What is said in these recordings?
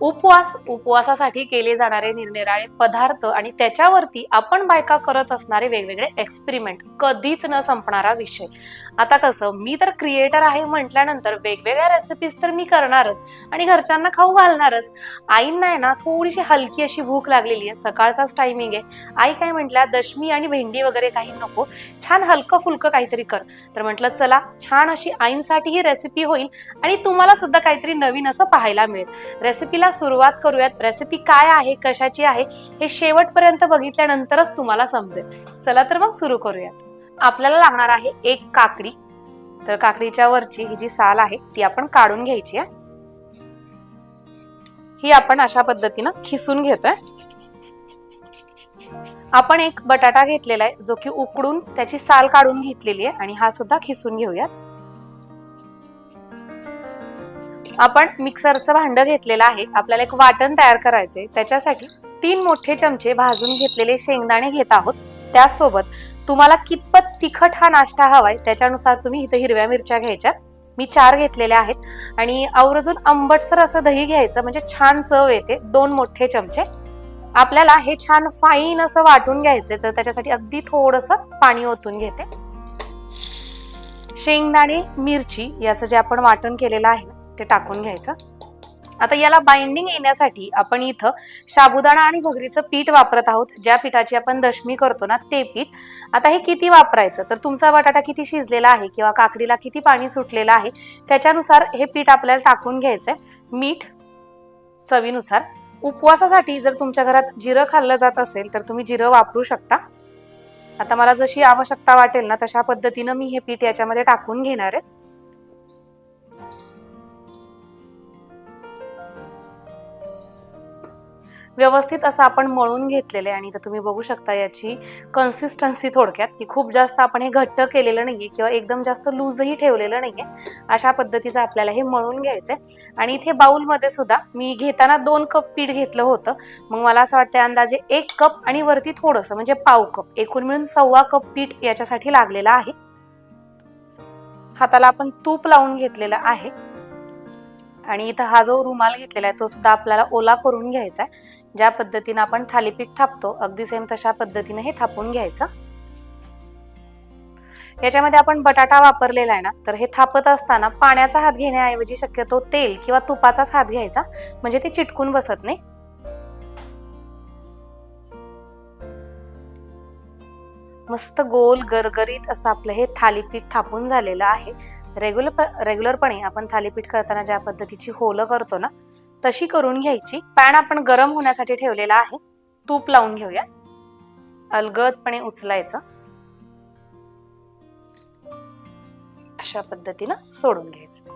उपवास उपवासासाठी केले जाणारे निरनिराळे पदार्थ आणि त्याच्यावरती आपण बायका करत असणारे वेगवेगळे एक्सपेरिमेंट कधीच न संपणारा विषय. आता कसं मी तर क्रिएटर आहे म्हटल्यानंतर वेगवेगळ्या रेसिपीज तर मी करणारच आणि घरच्यांना खाऊ घालणारच. आईंना आहे ना थोडीशी हलकी अशी भूक लागलेली आहे सकाळचाच टायमिंग आहे. आई काय म्हटल्या दशमी आणि भेंडी वगैरे काही नको छान हलकं फुलकं काहीतरी कर. तर म्हटलं चला छान अशी आईंसाठी ही रेसिपी होईल आणि तुम्हाला सुद्धा काहीतरी नवीन असं पाहायला मिळेल. रेसिपीला सुरुवात करूयात. रेसिपी काय आहे कशाची आहे हे शेवटपर्यंत बघितल्यानंतरच तुम्हाला समजेल. चला तर मग सुरू करूयात. आपल्याला लागणार आहे एक काकडी. तर काकडीच्या वरची ही जी साल आहे ती आपण काढून घ्यायची आहे. ही आपण अशा पद्धतीनं खिसून घेतोय. आपण एक बटाटा घेतलेला आहे जो की उकडून त्याची साल काढून घेतलेली आहे आणि हा सुद्धा खिसून घेऊयात. आपण मिक्सरचं भांड घेतलेलं आहे आपल्याला एक वाटण तयार करायचंय. त्याच्यासाठी तीन मोठे चमचे भाजून घेतलेले शेंगदाणे घेत आहोत. त्यासोबत तुम्हाला कितपत तिखट हा नाश्ता हवाय त्याच्यानुसार तुम्ही इथं हिरव्या मिरच्या घ्यायच्यात मी चार घेतलेल्या आहेत. आणि आवर्जून आंबटसर असं दही घ्यायचं म्हणजे छान चव येते दोन मोठे चमचे. आपल्याला हे छान फाईन असं वाटून घ्यायचे तर त्याच्यासाठी अगदी थोडस पाणी ओतून घेते. शेंगदाणे मिरची याचं जे आपण वाटण केलेलं आहे ते टाकून घ्यायचं. आता याला बाइंडिंग येण्यासाठी आपण इथं साबुदाणा आणि भगरीचं पीठ वापरत आहोत. ज्या पिठाची आपण दशमी करतो ना ते पीठ. आता हे किती वापरायचं? तर तुमचा बटाटा किती शिजलेला आहे किंवा काकडीला किती पाणी सुटलेलं आहे त्याच्यानुसार हे पीठ आपल्याला टाकून घ्यायचंय. मीठ चवीनुसार. उपवासासाठी जर तुमच्या घरात जिरं खाल्लं जात असेल तर तुम्ही जिरं वापरू शकता. आता मला जशी आवश्यकता वाटेल ना तशा पद्धतीनं मी हे पीठ याच्यामध्ये टाकून घेणार आहे. व्यवस्थित असं आपण मळून घेतलेलं आहे. आणि इथं तुम्ही बघू शकता याची कन्सिस्टन्सी थोडक्यात की खूप जास्त आपण हे घट्ट केलेलं नाही आहे किंवा एकदम जास्त लूजही ठेवलेलं नाही आहे अशा पद्धतीचं आपल्याला हे मळून घ्यायचं आहे आणि इथे बाउलमध्ये सुद्धा मी घेताना दोन कप पीठ घेतलं होतं. मग मला असं वाटतं अंदाजे एक कप आणि वरती थोडंसं म्हणजे पाव कप. एकूण मिळून सव्वा कप पीठ याच्यासाठी लागलेलं आहे. हाताला आपण तूप लावून घेतलेलं आहे. आणि इथं हा जो रुमाल घेतलेला आहे तो सुद्धा आपल्याला ओला करून घ्यायचा आहे. ज्या पद्धतीनं आपण थालीपीठ थापतो अगदी सेम तशा पद्धतीने हे थापून घ्यायचं. याच्यामध्ये आपण बटाटा वापरलेला आहे ना तर हे थापत असताना पाण्याचा हात घेण्याऐवजी शक्यतो तेल किंवा तुपाचाच हात घ्यायचा म्हणजे ते चिटकून बसत नाही. मस्त गोल गरगरीत असं आपलं हे थालीपीठ थापून झालेलं आहे. रेग्युलर रेग्युलरपणे आपण थालीपीठ करताना ज्या पद्धतीची होलं करतो ना तशी करून घ्यायची. पॅन आपण गरम होण्यासाठी ठेवलेला आहे. तूप लावून घेऊया. अलगदपणे उचलायचं. अशा पद्धतीनं सोडून घ्यायचं.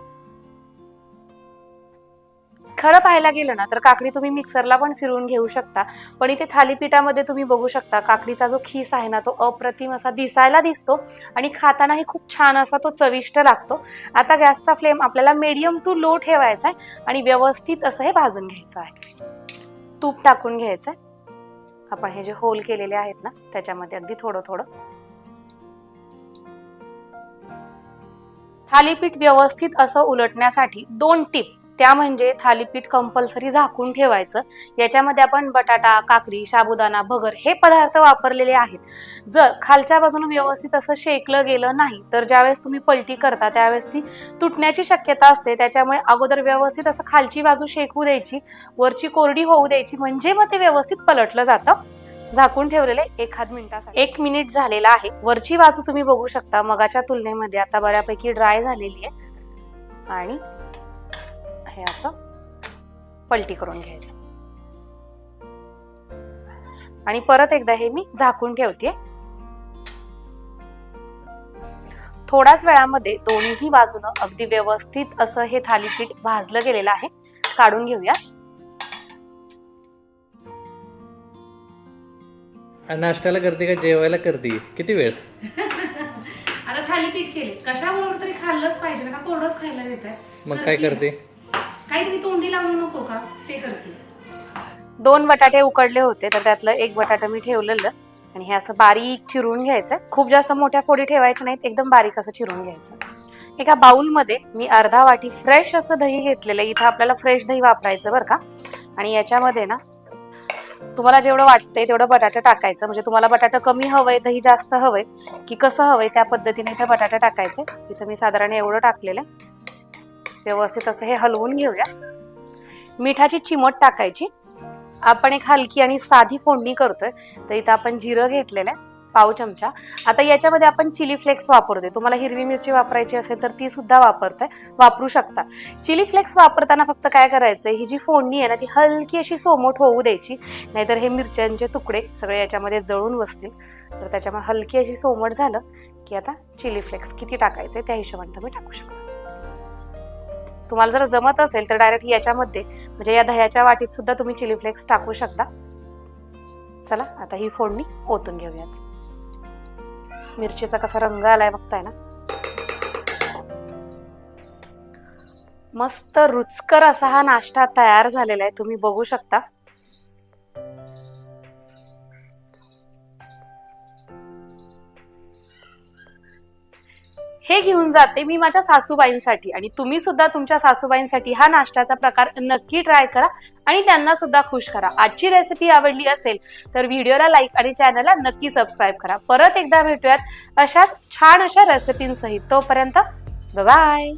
खरं पाहायला गेलं ना तर काकडी तुम्ही मिक्सरला पण फिरवून घेऊ शकता. पण इथे थालीपीठामध्ये तुम्ही बघू शकता काकडीचा जो खीस आहे ना तो अप्रतिम असा दिसायला दिसतो आणि खातानाही खूप छान असा तो चविष्ट लागतो. आता गॅसचा फ्लेम आपल्याला मीडियम टू लो ठेवायचा आहे आणि व्यवस्थित असं हे भाजून घ्यायचं आहे. तूप टाकून घ्यायचं आहे आपण हे जे होल केलेले आहेत ना त्याच्यामध्ये अगदी थोडं थोडं थालीपीठ व्यवस्थित असं उलटण्यासाठी दोन टिप त्या म्हणजे थालीपीठ कंपल्सरी झाकून ठेवायचं. याच्यामध्ये आपण बटाटा काकडी साबुदाणा भगर हे पदार्थ वापरलेले आहेत. जर खालच्या बाजून व्यवस्थित असं शेकलं गेलं नाही तर ज्यावेळेस तुम्ही पलटी करता त्यावेळेस ती तुटण्याची शक्यता असते. त्याच्यामुळे अगोदर व्यवस्थित असं खालची बाजू शेकू द्यायची वरची कोरडी होऊ द्यायची म्हणजे मग ते व्यवस्थित पलटलं जातं. झाकून ठेवलेले एखाद मिनिटासाठी. एक मिनिट झालेला आहे. वरची बाजू तुम्ही बघू शकता. मगाच्या तुलनेमध्ये आता बऱ्यापैकी ड्राय झालेली आहे. आणि हे असं पलटी करून घ्यायचं. आणि परत एकदा हे मी झाकून ठेवते. थोड्याच वेळामध्ये दोन्ही बाजूनं अगदी व्यवस्थित असं हे थालीपीठ भाजलं गेलेलं आहे. काढून घेऊया. नाश्त्याला करते का? जेवायला करते. किती वेळ? आता थालीपीठ केले. कशाबरोबर तरी खाल्लंच पाहिजे. ना का कोरडच खायला देत आहे मग काय करते? काहीतरी तोंडी लावू नको का? ते करते. दोन बटाटे उकडले होते तर त्यातलं एक बटाटा मी ठेवलेलं आणि हे असं बारीक चिरून घ्यायचं. खूप जास्त मोठ्या फोडी ठेवायच्या नाहीत एकदम बारीक असं चिरून घ्यायचं. एका बाउलमध्ये मी अर्धा वाटी फ्रेश असं दही घेतलेलं इथं आपल्याला फ्रेश दही वापरायचं बरं का. आणि याच्यामध्ये ना तुम्हाला जेवढं वाटतंय तेवढं बटाटा टाकायचं. म्हणजे तुम्हाला बटाटा कमी हवंय दही जास्त हवंय की कसं हवंय त्या पद्धतीने इथं बटाटा टाकायचे इथं मी साधारण एवढं टाकलेलं व्यवस्थित असं हे हलवून घेऊया. मिठाची चिमट टाकायची. आपण एक हलकी आणि साधी फोडणी करतोय. तर इथं आपण जिरं घेतलेलं आहे पाव चमचा. आता याच्यामध्ये आपण चिली फ्लेक्स वापरतोय. तुम्हाला हिरवी मिरची वापरायची असेल तर ती सुद्धा वापरताय. वापरू शकता. चिली फ्लेक्स वापरताना फक्त काय करायचं ही जी फोडणी आहे ना ती हलकी अशी सोमोट होऊ द्यायची. नाहीतर हे मिरच्यांचे तुकडे सगळे याच्यामध्ये जळून बसतील. तर त्याच्यामुळे हलकी अशी सोमट झालं की आता चिली फ्लेक्स किती टाकायचे त्या हिशोबाने तुम्ही टाकू शकता. तुम्हाला जर जमत असेल तर डायरेक्ट याच्यामध्ये म्हणजे या दह्याच्या वाटीत सुद्धा तुम्ही चिली फ्लेक्स टाकू शकता. चला आता ही फोडणी ओतून घेऊयात. मिरचीचा कसा रंग आलाय बघताय ना? मस्त रुचकर असा हा नाश्ता तयार झालेला आहे. तुम्ही बघू शकता. हे घेऊन जाते मी माझ्या सासूबाईंसाठी. आणि तुम्ही सुद्धा तुमच्या सासूबाईंसाठी हा नाश्त्याचा प्रकार नक्की ट्राय करा आणि त्यांना सुद्धा खुश करा. आजची रेसिपी आवडली असेल तर व्हिडिओला लाईक आणि चॅनलला नक्की सबस्क्राईब करा. परत एकदा भेटूयात अशाच छान अशा रेसिपींसहित तोपर्यंत बाय